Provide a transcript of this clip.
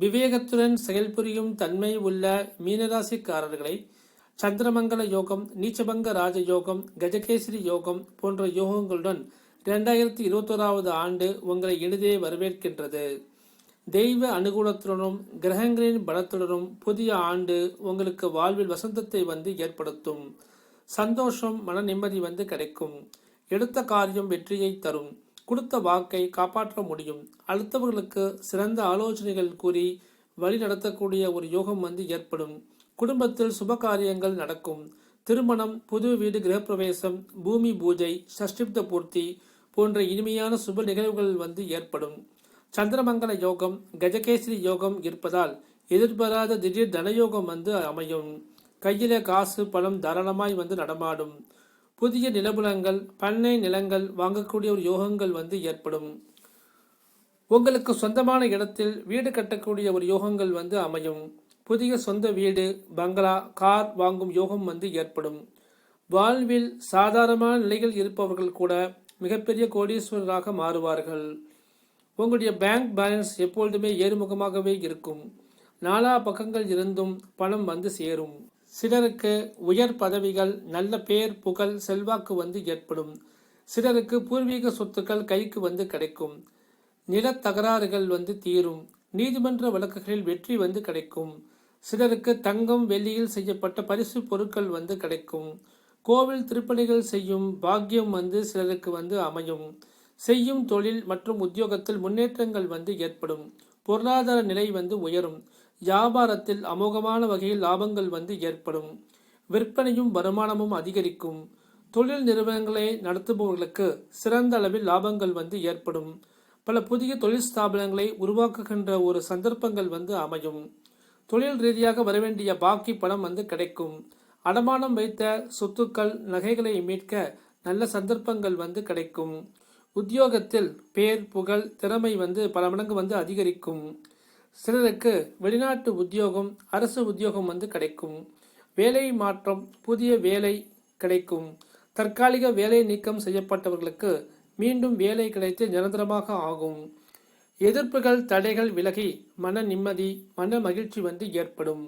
விவேகத்துடன் செயல்புரியும் தன்மை உள்ள மீனராசிக்காரர்களை சந்திரமங்கல யோகம் நீச்சபங்க ராஜ யோகம் கஜகேசரி யோகம் போன்ற யோகங்களுடன் இரண்டாயிரத்தி இருபத்தோராவது ஆண்டு உங்களை எளிதே வரவேற்கின்றது. தெய்வ அனுகூலத்துடனும் கிரகங்களின் பலத்துடனும் புதிய ஆண்டு உங்களுக்கு வாழ்வில் வசந்தத்தை வந்து ஏற்படுத்தும். சந்தோஷம் மன நிம்மதி வந்து கிடைக்கும். எடுத்த காரியம் வெற்றியை தரும். கொடுத்த வாக்கை காப்பாற்ற முடியும். அடுத்தவர்களுக்கு சிறந்த ஆலோசனைகள் கூறி வழி நடத்தக்கூடிய ஒரு யோகம் வந்து ஏற்படும். குடும்பத்தில் சுப காரியங்கள் நடக்கும். திருமணம் புது வீடு கிரகப்பிரவேசம் பூமி பூஜை சஷ்டிப்த பூர்த்தி போன்ற இனிமையான சுப நிகழ்வுகள் வந்து ஏற்படும். சந்திரமங்கல யோகம் கஜகேசரி யோகம் இருப்பதால் எதிர்பாராத திடீர் தனயோகம் வந்து அமையும். கையில காசு பணம் தாராளமாய் வந்து நடமாடும். புதிய நிலபுலங்கள் பண்ணை நிலங்கள் வாங்கக்கூடிய ஒரு யோகங்கள் வந்து ஏற்படும். உங்களுக்கு சொந்தமான இடத்தில் வீடு கட்டக்கூடிய ஒரு யோகங்கள் வந்து அமையும். புதிய சொந்த வீடு பங்களா கார் வாங்கும் யோகம் வந்து ஏற்படும். வாழ்வில் சாதாரணமான நிலையில் இருப்பவர்கள் கூட மிகப்பெரிய கோடீஸ்வரராக மாறுவார்கள். உங்களுடைய பேங்க் பேலன்ஸ் எப்பொழுதுமே ஏறுமுகமாகவே இருக்கும். நாலா பக்கங்கள் இருந்தும் பணம் வந்து சேரும். சிலருக்கு உயர் பதவிகள் நல்ல பேர் புகழ் செல்வாக்கு வந்து ஏற்படும். சிலருக்கு பூர்வீக சொத்துக்கள் கைக்கு வந்து கிடைக்கும். நிலத்தகராறுகள் வந்து தீரும். நீதிமன்ற வழக்குகளில் வெற்றி வந்து கிடைக்கும். சிலருக்கு தங்கம் வெள்ளியில் செய்யப்பட்ட பரிசு பொருட்கள் வந்து கிடைக்கும். கோவில் திருப்பணிகள் செய்யும் பாக்கியம் வந்து சிலருக்கு வந்து அமையும். செய்யும் தொழில் மற்றும் உத்தியோகத்தில் முன்னேற்றங்கள் வந்து ஏற்படும். பொருளாதார நிலை வந்து உயரும். வியாபாரத்தில் அமோகமான வகையில் லாபங்கள் வந்து ஏற்படும். விற்பனையும் வருமானமும் அதிகரிக்கும். தொழில் நிறுவனங்களை நடத்துபவர்களுக்கு சிறந்த அளவில் லாபங்கள் வந்து ஏற்படும். பல புதிய தொழில் ஸ்தாபனங்களை உருவாக்குகின்ற ஒரு சந்தர்ப்பங்கள் வந்து அமையும். தொழில் ரீதியாக வரவேண்டிய பாக்கி பணம் வந்து கிடைக்கும். அடமானம் வைத்த சொத்துக்கள் நகைகளை மீட்க நல்ல சந்தர்ப்பங்கள் வந்து கிடைக்கும். உத்தியோகத்தில் பேர் புகழ் திறமை வந்து பல மடங்கு வந்து அதிகரிக்கும். சிலருக்கு வெளிநாட்டு உத்தியோகம் அரசு உத்தியோகம் வந்து கிடைக்கும். வேலை மாற்றம் புதிய வேலை கிடைக்கும். தற்காலிக வேலை நீக்கம் செய்யப்பட்டவர்களுக்கு மீண்டும் வேலை கிடைத்து நிரந்தரமாக ஆகும். எதிர்ப்புகள் தடைகள் விலகி மன நிம்மதி மன மகிழ்ச்சி வந்து ஏற்படும்.